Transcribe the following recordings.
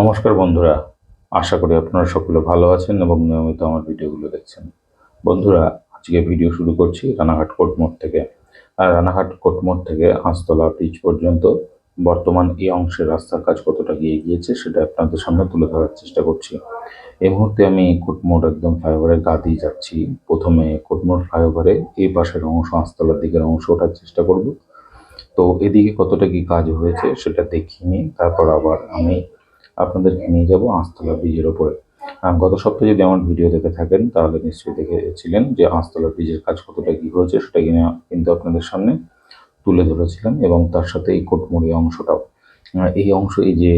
নমস্কার বন্ধুরা, আশা করি আপনারা সকলে ভালো আছেন এবং নিয়মিত আমার ভিডিওগুলো দেখছেন। বন্ধুরা, আজকে ভিডিও শুরু করছি রানাঘাট কোর্ট মোড় থেকে। আর রানাঘাট কোর্ট মোড় থেকে হাঁসতলা ব্রিজ পর্যন্ত বর্তমান এই অংশের রাস্তার কাজ কতটা গিয়ে গিয়েছে সেটা আপনাদের সামনে তুলে ধরার চেষ্টা করছি। এই মুহূর্তে আমি কোটমোড় একদম ফ্লাইওভারের গা দিয়ে যাচ্ছি। প্রথমে কোটমোড় ফ্লাইওভারে এই পাশের অংশ, হাঁসতলার দিকের অংশ ওঠার চেষ্টা করব। তো এদিকে কতটা কি কাজ হয়েছে সেটা দেখিনি। তারপর আবার আমি আপনাদেরকে নিয়ে যাব আঁশতলা ব্রিজের ওপরে। গত সপ্তাহে যদি আমার ভিডিও দেখে থাকেন, তাহলে নিশ্চয়ই দেখেছিলেন যে আঁশতলা ব্রিজের কাজ কতটা কী হয়েছে, সেটা কিনে কিন্তু আপনাদের সামনে তুলে ধরেছিলাম এবং তার সাথে এই কোটমুড়ি অংশটাও। এই অংশ, এই যে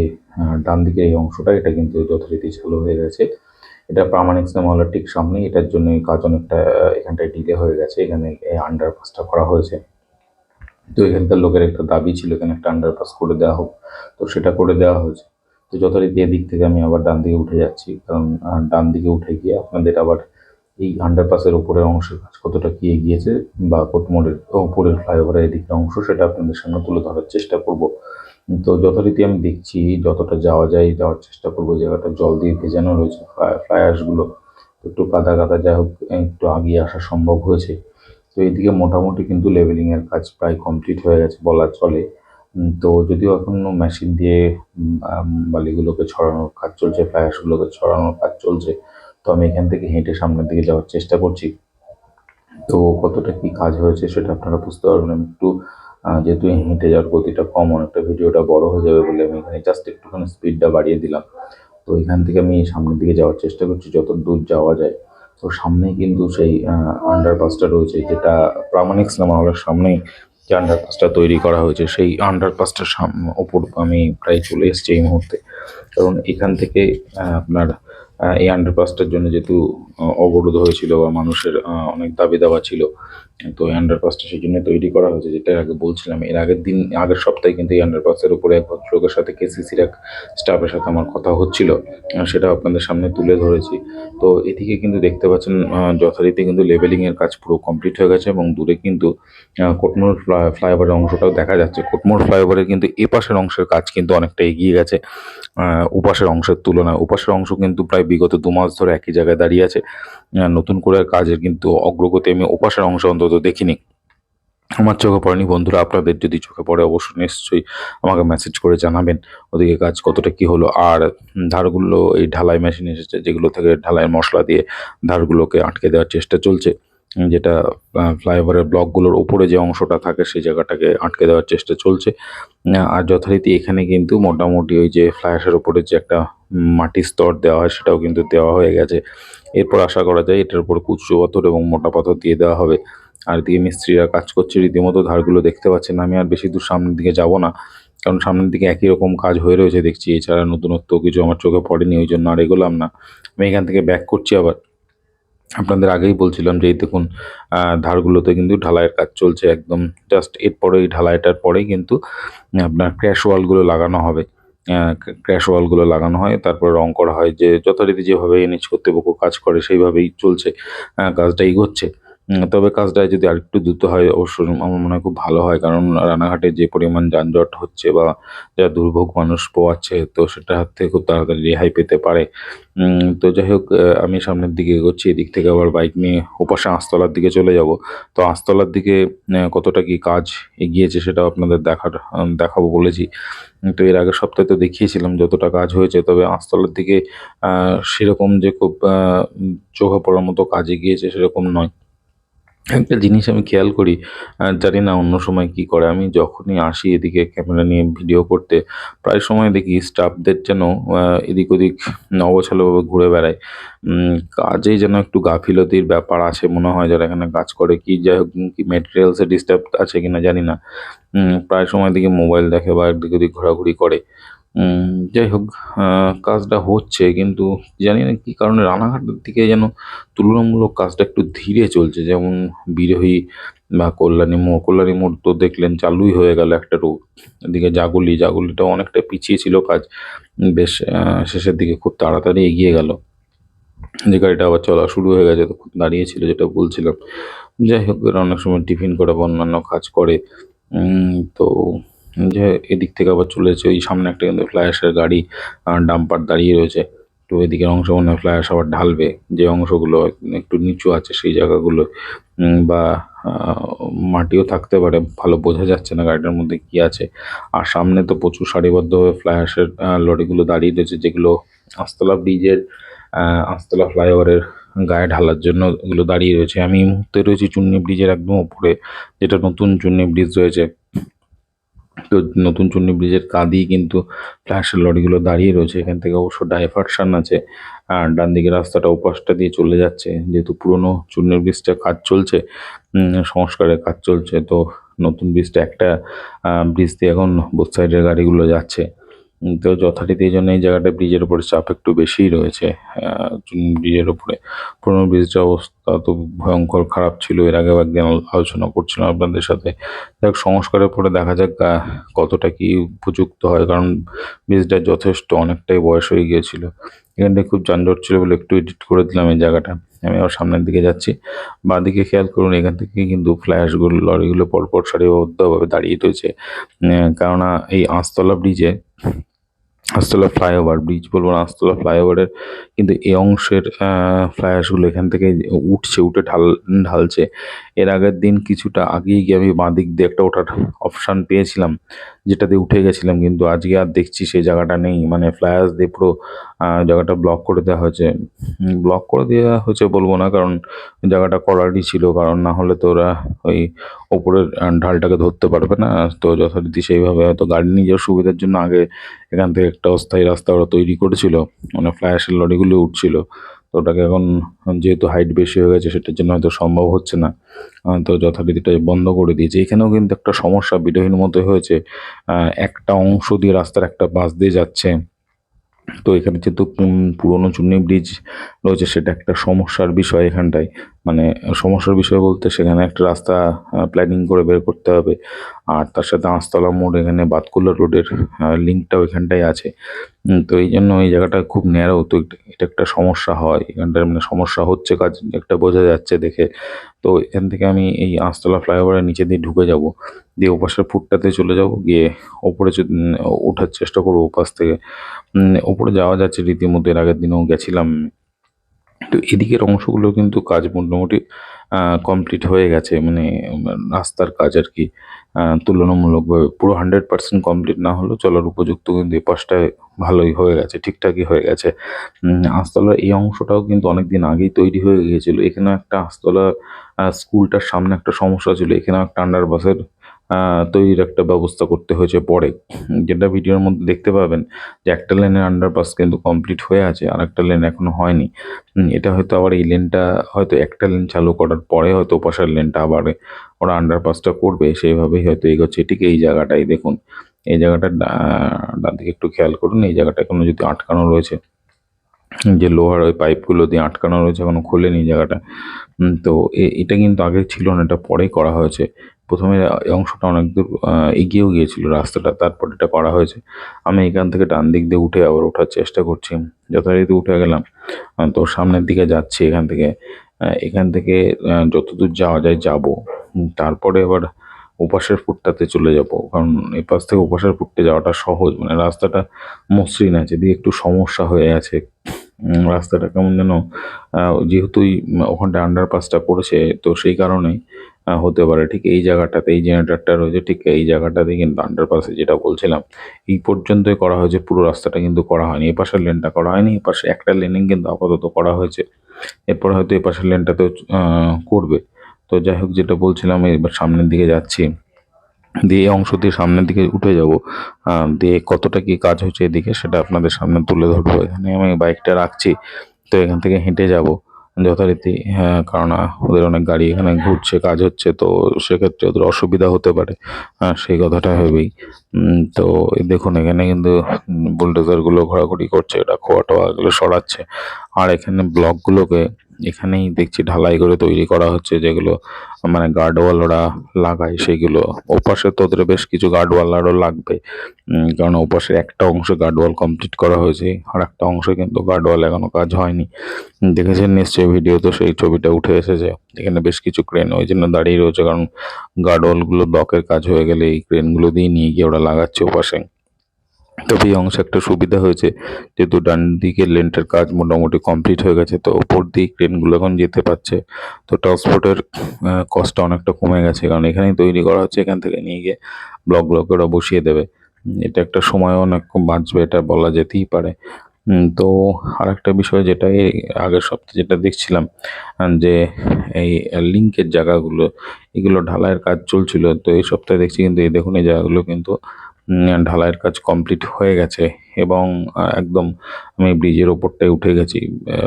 ডান দিকের এই অংশটা, এটা কিন্তু যথারীতি চালু হয়ে গেছে। এটা প্রামাণিক সিনেমাওয়ালার ঠিক সামনে এটার জন্য কাজ অনেকটা এখানটায় ডিলে হয়ে গেছে। এখানে আন্ডারপাসটা করা হয়েছে। তো এখানকার লোকের একটা দাবি ছিল, এখানে একটা আন্ডারপাস করে দেওয়া হোক। তো সেটা করে দেওয়া হয়েছে। তো যথারীতি এদিক থেকে আমি আবার ডান দিকে উঠে যাচ্ছি, কারণ ডান দিকে উঠে গিয়ে আপনাদের আবার এই আন্ডারপাসের উপরের অংশের কাজ কতটা কি এগিয়েছে বা কোটমোড়ের উপরের ফ্লাইওভারের এদিকের অংশ সেটা আপনাদের সামনে তুলে ধরার চেষ্টা করব। তো যথারীতি আমি দেখছি যতটা যাওয়া যায় যাওয়ার চেষ্টা করব জায়গাটা জল দিয়ে ভেজানো রয়েছে ফ্লায়ার্সগুলো একটু কাদা কাদা যাই হোক, একটু আগিয়ে আসা সম্ভব হয়েছে। তো এইদিকে মোটামুটি কিন্তু লেভেলিংয়ের কাজ প্রায় কমপ্লিট হয়ে গেছে বলা চলে। তো যদিও এখনও মেশিন দিয়ে বালিগুলোকে ছড়ানোর কাজ চলছে ফ্লায়ার্সগুলোকে ছড়ানোর কাজ চলছে, তো আমি এখান থেকে হেঁটে সামনের দিকে যাওয়ার চেষ্টা করছি। তো কতটা কি কাজ হয়েছে সেটা আপনারা বুঝতে পারবেন। আমি একটু যেহেতু হেঁটে যাওয়ার গতিটা কম, অনেকটা ভিডিওটা বড় হয়ে যাবে বলে আমি এখানে জাস্ট একটুখানি স্পিডটা বাড়িয়ে দিলাম। তো এখান থেকে আমি সামনের দিকে যাওয়ার চেষ্টা করছি, যত দূর যাওয়া যায়। তো সামনেই কিন্তু সেই আন্ডারপাসটা রয়েছে, যেটা প্রামাণিক সিনেমা হলের সামনেই যে আন্ডারপাসটা তৈরি করা হয়েছে, সেই আন্ডারপাসটার ওপর আমি প্রায় চলে এসেছি এই মুহূর্তে। কারণ এখান থেকে আপনার এই আন্ডারপাসটার জন্য যেহেতু অবরোধ হয়েছিল বা মানুষের অনেক দাবি দাওয়া ছিল। তো এই আন্ডারপাসটা সেই জন্য তৈরি করা হয়েছে যেটা আগে বলছিলাম। এর আগের দিন, আগের সপ্তাহে কিন্তু এই আন্ডারপাসের উপরে এক ভদ্রলোকের সাথে কেসিসির এক স্টাফের সাথে আমার কথা হচ্ছিল। সেটা আপনাদের সামনে তুলে ধরেছি। তো এদিকে কিন্তু দেখতে পাচ্ছেন যথারীতি কিন্তু লেভেলিংয়ের কাজ পুরো কমপ্লিট হয়ে গেছে এবং দূরে কিন্তু কোটমোর ফ্লাইওভারের অংশটাও দেখা যাচ্ছে। কোটমোর ফ্লাইওভারের কিন্তু এপাশের অংশের কাজ কিন্তু অনেকটা এগিয়ে গেছে ওপাশের অংশের তুলনায়। ওপাশের অংশ কিন্তু প্রায় বিগত দু মাস ধরে একই জায়গায় দাঁড়িয়ে আছে। নতুন করে কাজের কিন্তু অগ্রগতি আমি ওপাশের অংশ অন্তত দেখিনি। আমার চোখে পড়েনি বন্ধুরা, আপনাদের যদি চোখে পড়ে অবশ্যই নিশ্চয়ই আমাকে মেসেজ করে জানাবেন, ওদিকে কাজ কতটা কি হলো। আর ধারগুলো, এই ঢালাই মেশিন এসেছে, যেগুলো থেকে ঢালাই মশলা দিয়ে ধারগুলোকে আটকে দেওয়ার চেষ্টা চলছে। যেটা ফ্লাইওভারের ব্লকগুলোর উপরে যে অংশটা থাকে সেই জায়গাটাকে আটকে দেওয়ার চেষ্টা চলছে। আর যথারীতি এখানে কিন্তু মোটামুটি ওই যে ফ্লাইয়াসের উপরে যে একটা মাটির স্তর দেওয়া হয় সেটাও কিন্তু দেওয়া হয়ে গেছে। এরপর আশা করা যায় এটার উপর কুচু পাথর এবং মোটা পাথর দিয়ে দেওয়া হবে। আর এদিকে মিস্ত্রিরা কাজ করছে, রীতিমতো ধারগুলো দেখতে পাচ্ছেন। আমি আর বেশি দূর সামনের দিকে যাব না, কারণ সামনের দিকে একই রকম কাজ হয়ে রয়েছে দেখছি। এছাড়া নতুনত্ব কিছু আমার চোখে পড়েনি, ওই জন্য আর এগোলাম না। আমি এখান থেকে ব্যাক করছি আবার। আপনাদের আগেই বলছিলাম যে এই দেখুন ধারগুলোতে কিন্তু ঢালাইয়ের কাজ চলছে একদম জাস্ট এরপরে এই ঢালাইটার পরেই কিন্তু আপনার ক্র্যাশ ওয়ালগুলো লাগানো হবে। ক্র্যাশ ওয়ালগুলো লাগানো হয়, তারপর রং করা হয়, যে যথারীতি যেভাবে এনএচ কর্তৃপক্ষ কাজ করে, সেইভাবেই চলছে কাজটা এগোচ্ছে। তবে কাজটা যদি আরেকটু দ্রুত হয় অবশ্যই আমার মনে হয় খুব ভালো হয়। কারণ রানাঘাটে যে পরিমাণ যানজট হচ্ছে বা যা দুর্ভোগ মানুষ পোয়াচ্ছে, তো সেটা হাত থেকে খুব তাড়াতাড়ি রেহাই পেতে পারে। তো যাই হোক আমি সামনের দিকে এগোচ্ছি, এদিক থেকে আবার বাইক নিয়ে ওপাশে আঁশতলার দিকে চলে যাব। তো আঁশতলার দিকে কতটা কি কাজ এগিয়েছে সেটাও আপনাদের দেখার দেখাবো বলেছি। তো এর আগের সপ্তাহে তো দেখিয়েছিলাম যতটা কাজ হয়েছে, তবে আঁশতলার দিকে সেরকম যে খুব চোখে পড়ার মতো কাজ এগিয়েছে সেরকম নয়। একটা জিনিস আমি খেয়াল করি জানি না অন্য সময় কি করে। আমি যখনই আসি এদিকে ক্যামেরা নিয়ে ভিডিও করতে, প্রায় সময় দেখি স্টাফদের যেন এদিক ওদিক অবছালোভাবে ঘুরে বেড়ায়। কাজে যেন একটু গাফিলতির ব্যাপার আছে মনে হয়, যারা এখানে কাজ করে। কি যাই হোক কি মেটেরিয়ালসে ডিস্টার্ব আছে কিনা জানি না। প্রায় সময় দেখি মোবাইল দেখে বা এদিক ওদিক ঘোরাঘুরি করে। যাই হোক কাজটা হচ্ছে, কিন্তু জানি না কি কারণে রানাঘাটের দিকে যেন তুলনামূলক কাজটা একটু ধীরে চলছে। যেমন বিরোহী বা কল্যাণী মোড়। কল্যাণী মোড় তো দেখলেন চালুই হয়ে গেল একটা রোড। এদিকে জাগুলি, জাগুলিটা অনেকটা পিছিয়ে ছিল কাজ। বেশ শেষের দিকে খুব তাড়াতাড়ি এগিয়ে গেল। যে গাড়িটা আবার চলা শুরু হয়ে গেছে, তখন দাঁড়িয়ে ছিল যেটা বলছিলাম। যাই হোক অনেক সময় টিফিন করে বা অন্যান্য কাজ করে। তো যে এদিক থেকে আবার চলে যাচ্ছে ওই সামনে একটা কিন্তু ফ্লাইঅ্যাশের গাড়ি ডাম্পার দাঁড়িয়ে রয়েছে। তো এদিকের অংশ মনে হয় ফ্লাইঅ্যাশ আবার ঢালবে। যে অংশগুলো একটু নিচু আছে সেই জায়গাগুলো বা মাটিও থাকতে পারে। ভালো বোঝা যাচ্ছে না গাড়িটার মধ্যে কি আছে। আর সামনে তো প্রচুর সারিবদ্ধভাবে ফ্লাইঅ্যাশের লরিগুলো দাঁড়িয়ে রয়েছে। যেগুলো আস্তলা ব্রিজের আস্তলা ফ্লাইওভারের গায়ে ঢালার জন্য এগুলো দাঁড়িয়ে রয়েছে। আমি এই মুহূর্তে রয়েছি চুন্নি ব্রিজের একদম উপরে যেটা নতুন চুন্নি ব্রিজ রয়েছে। তো নতুন চুন্নি ব্রিজের কাঁধেই কিন্তু ফ্ল্যাশের লরিগুলো দাঁড়িয়ে রয়েছে। এখান থেকে অবশ্য ডাইভারশান আছে। আর ডান দিকে রাস্তাটা উপাসটা দিয়ে চলে যাচ্ছে। যেহেতু পুরনো চুন্নি ব্রিজটা কাজ চলছে সংস্কারের কাজ চলছে, তো নতুন ব্রিজটা একটা ব্রিজ দিয়ে এখন বোথ সাইডের গাড়িগুলো যাচ্ছে। তো যথারীতি এই জন্য এই জায়গাটা ব্রিজের উপরে চাপ একটু বেশিই রয়েছে। ব্রিজের উপরে। পুরনো ব্রিজটার অবস্থা তো ভয়ঙ্কর, খারাপ ছিল। এর আগেও একদিন আলোচনা করছিলাম আপনাদের সাথে। যাক, সংস্কারের পরে দেখা যাক কতটা কি উপযুক্ত হয়। কারণ ব্রিজটা যথেষ্ট, অনেকটাই বয়স হয়ে গিয়েছিল। এখানটায় খুব যানজট ছিল বলে একটু এডিট করে দিলাম এই জায়গাটা। আমি আবার সামনের দিকে যাচ্ছি। বাঁ দিকে খেয়াল করুন, এখান থেকে কিন্তু ফ্ল্যাশগুলো, লরিগুলো পরপর সারিবদ্ধভাবে দাঁড়িয়ে রয়েছে। কেননা এই আঁশতলা ব্রিজে আস্তলা ফ্লাইওভার ব্রিজ বলব না আস্তলা ফ্লাইওভারের কিন্তু এই অংশের ফ্লাইওভারগুলো এখান থেকে উঠছে, উঠে ঢাল, ঢালছে। এর আগের দিন কিছুটা আগেই গিয়ে আমি বাঁ দিক দিয়ে একটা ওঠার অপশান পেয়েছিলাম। যেটাতে উঠে গেছিলাম, কিন্তু আজকে আর দেখছি সেই জায়গাটা নেই। মানে ফ্লাইওভার দিয়ে পুরো জায়গাটা ব্লক করে দেওয়া হয়েছে। ব্লক করে দেওয়া হয়েছে বলব না, কারণ জায়গাটা করারই ছিল, কারণ না হলে তো ওরা ওই ওপরের ঢালটাকে ধরতে পারবে না। তো যথারীতি সেইভাবে হয়তো গাড়ি নিজের সুবিধার জন্য আগে এখান থেকে একটা অস্থায়ী রাস্তা ওরা তৈরি করেছিল। মানে ফ্ল্যাশের লরিগুলো উঠছিল। তো ওটাকে এখন যেহেতু হাইট বেশি হয়ে গেছে, সেটার জন্য হয়তো সম্ভব হচ্ছে না। তো যথারীতিটা বন্ধ করে দিয়েছে। এখানেও কিন্তু একটা সমস্যা বিরোহীর মতো হয়েছে। একটা অংশ দিয়ে রাস্তার একটা বাস দিয়ে যাচ্ছে। তো এখানে যেহেতু পুরোনো চুন্নি ব্রিজ রয়েছে, সেটা একটা সমস্যার বিষয় এখানটায়। মানে সমস্যার বিষয় বলতে সেখানে একটা রাস্তা প্ল্যানিং করে বের করতে হবে। আর তার সাথে আঁশতলা মোড়, এখানে বাতকুল্লা রোডের লিঙ্কটাও এখানটায় আছে। তো এই জন্য এই জায়গাটা খুব ন্যারো তো এটা- একটা সমস্যা হয়। এখানটার মানে সমস্যা হচ্ছে কাজ, একটা বোঝা যাচ্ছে দেখে। তো এখান থেকে আমি এই আঁশতলা ফ্লাইওভারের নিচে দিয়ে ঢুকে যাব। দিয়ে ওপাশের ফুটটাতে চলে যাব। গিয়ে ওপরে ওঠার চেষ্টা করব ওপাশ থেকে। ওপরে যাওয়া যাচ্ছে রীতিমতো। এর আগের দিনেও গেছিলাম তো এদিকের অংশগুলো কিন্তু কাজ মোটামুটি কমপ্লিট হয়ে গেছে। মানে রাস্তার কাজ আর কি তুলনামূলকভাবে পুরো হান্ড্রেড পার্সেন্ট কমপ্লিট না হলেও চলার উপযুক্ত কিন্তু এই পাশটায় ভালোই হয়ে গেছে, ঠিকঠাকই হয়ে গেছে। আস্তলার এই অংশটাও কিন্তু অনেক দিন আগেই তৈরি হয়ে গিয়েছিল। এখানে একটা আস্তলা স্কুলটার সামনে একটা সমস্যা ছিল। এখানেও একটা আন্ডার বাসের তৈরির একটা ব্যবস্থা করতে হয়েছে পরে। যেটা ভিডিওর মধ্যে দেখতে পাবেন যে একটা লেনের আন্ডারপাস কিন্তু কমপ্লিট হয়ে আছে, আর একটা লেন এখনও হয়নি। এটা হয়তো আবার এই লেনটা হয়তো একটা লেন চালু করার পরে হয়তো পাশের লেনটা আবার ওরা আন্ডারপাসটা করবে, সেইভাবেই হয়তো এগোচ্ছে। ঠিক এই জায়গাটাই দেখুন। এই জায়গাটা ডান দিকে একটু খেয়াল করুন, এই জায়গাটা এখনও যদি আটকানো রয়েছে, যে লোহার ওই পাইপগুলো দিয়ে আটকানো রয়েছে, এখনও খোলেনি জায়গাটা। তো এটা কিন্তু আগে ছিল না, এটা পরে করা হয়েছে। প্রথমে অংশটা অনেক দূর এগিয়েও গিয়েছিল রাস্তাটা, তারপর এটা করা হয়েছে। আমি এখান থেকে ডান দিক দিয়ে উঠে আবার ওঠার চেষ্টা করছি, যথারীতি উঠে গেলাম। তো সামনের দিকে যাচ্ছি এখান থেকে। এখান থেকে যতদূর যাওয়া যায় যাব। তারপরে আবার ওপাশের ফুটটাতে চলে যাব, কারণ এই পাশ থেকে ওপাশের ফুটতে যাওয়াটা সহজ। মানে রাস্তাটা মসৃণ আছে, দিয়ে একটু সমস্যা হয়ে আছে। রাস্তাটা কেমন যেন আহ, যেহেতু এই, উম, ওখানটা আন্ডারপাসটা করেছে তো সেই কারণেই আহ, হতে পারে। ঠিক এই জায়গাটাতে এই জেনারেটারটা রয়েছে ঠিক এই জায়গাটাতে কিন্তু আন্ডারপাসে যেটা বলছিলাম এই পর্যন্তই করা হয়েছে। পুরো রাস্তাটা কিন্তু করা হয়নি। এই পাশের লেনটা করা হয়নি এই পাশে একটা লেনিং কিন্তু আপাতত করা হয়েছে। এরপর হয়তো এই পাশের লেনটাতেও করবে। তো যাই হোক যেটা বলছিলাম এবার সামনের দিকে যাচ্ছি। দিয়ে এই অংশ দিয়ে সামনের দিকে উঠে যাব দিয়ে কতটা কি কাজ হচ্ছে এদিকে সেটা আপনাদের সামনে তুলে ধরবো। এখানে আমি বাইকটা রাখছি, তো এখান থেকে হেঁটে যাব যথারীতি হ্যাঁ কারণ ওদের অনেক গাড়ি এখানে ঘুরছে, কাজ হচ্ছে, তো সেক্ষেত্রে ওদের অসুবিধা হতে পারে সেই কথাটা ভেবেই। তো দেখুন, এখানে কিন্তু বুলডোজারগুলো ঘোরাঘুরি করছে, এটা খোয়া টোয়া এগুলো সরাচ্ছে। আর এখানে ব্লকগুলোকে এখানেই দেখছি ঢালাই করে তৈরি করা হচ্ছে যেগুলো মানে গার্ডওয়াল ওরা লাগায় সেগুলো। ওপাশে তো ওদের বেশ কিছু গার্ডওয়াল আরও লাগবে কারণ ওপাশে একটা অংশ গার্ডওয়াল কমপ্লিট করা হয়েছে, আর একটা অংশ কিন্তু গার্ডওয়াল এখনও কাজ হয়নি। দেখেছেন নিশ্চয়ই ভিডিও, তো সেই ছবিটা উঠে এসেছে। এখানে বেশ কিছু ক্রেন, ওই জন্য দাঁড়িয়ে রয়েছে, কারণ গার্ডওয়ালগুলো ব্লকের কাজ হয়ে গেলে এই ক্রেনগুলো দিয়ে নিয়ে গিয়ে ওরা লাগাচ্ছে ওপাশে। তবে এই অংশে একটা সুবিধা হয়েছে যেহেতু ডান দিকের লেন্টের কাজ মোটামুটি কমপ্লিট হয়ে গেছে, তো ওপর দিয়ে ট্রেনগুলো এখন যেতে পারছে। তো ট্রান্সপোর্টের কস্টটা অনেকটা কমে গেছে, কারণ এখানেই তৈরি করা হচ্ছে, এখান থেকে নিয়ে গিয়ে ব্লক ব্লকে ওরা বসিয়ে দেবে। এটা একটা সময় অনেক বাঁচবে, এটা বলা যেতেই পারে। তো আর একটা বিষয় যেটা এই আগের সপ্তাহে যেটা দেখছিলাম যে এই লিঙ্কের জায়গাগুলো, এগুলো ঢালাইয়ের কাজ চলছিল, তো এই সপ্তাহে দেখছি কিন্তু এই দেখুন, এই জায়গাগুলো কিন্তু ঢালাইয়ের কাজ কমপ্লিট হয়ে গেছে এবং একদম আমি ব্রিজের ওপরটায় উঠে গেছি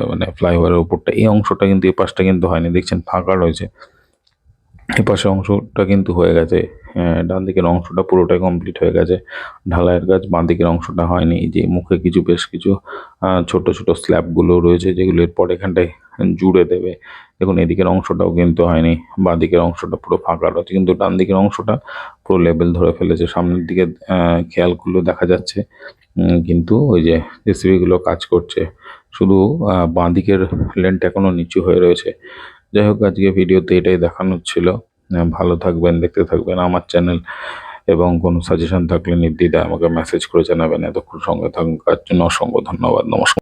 মানে ফ্লাইওভারের ওপরটা। এই অংশটা কিন্তু এই পাশটা কিন্তু হয়নি, দেখছেন ফাঁকা রয়েছে। এই পাশের অংশটা কিন্তু হয়ে গেছে ডান দিকের অংশটা পুরোটাই কমপ্লিট হয়ে গেছে। ঢালাইয়ের কাজ বাঁ দিকের অংশটা হয়নি যে মুখে কিছু, বেশ কিছু ছোট ছোট স্ল্যাবগুলো রয়েছে, যেগুলো এরপর এখানটায় জুড়ে দেবে। দেখুন, এদিকের অংশটাও কিন্তু হয়নি, বাঁ দিকের অংশটা পুরো ফাঁকা রয়েছে, কিন্তু ডান দিকের অংশটা পুরো লেভেল ধরে ফেলেছে। সামনের দিকে খেয়ালগুলো দেখা যাচ্ছে। কিন্তু ওই যে জেসিবিগুলো কাজ করছে। শুধু বাঁ দিকের লেনটা এখনও নিচু হয়ে রয়েছে। যাই হোক, আজকে ভিডিওতে এটাই দেখানো ছিল। ভালো থাকবেন, দেখতে থাকবেন আমার চ্যানেল এবং কোনো সাজেশন থাকলে নির্দ্বিধায় আমাকে মেসেজ করে জানাবেন। এতক্ষণ সঙ্গে থাকার জন্য অসংখ্য ধন্যবাদ। নমস্কার।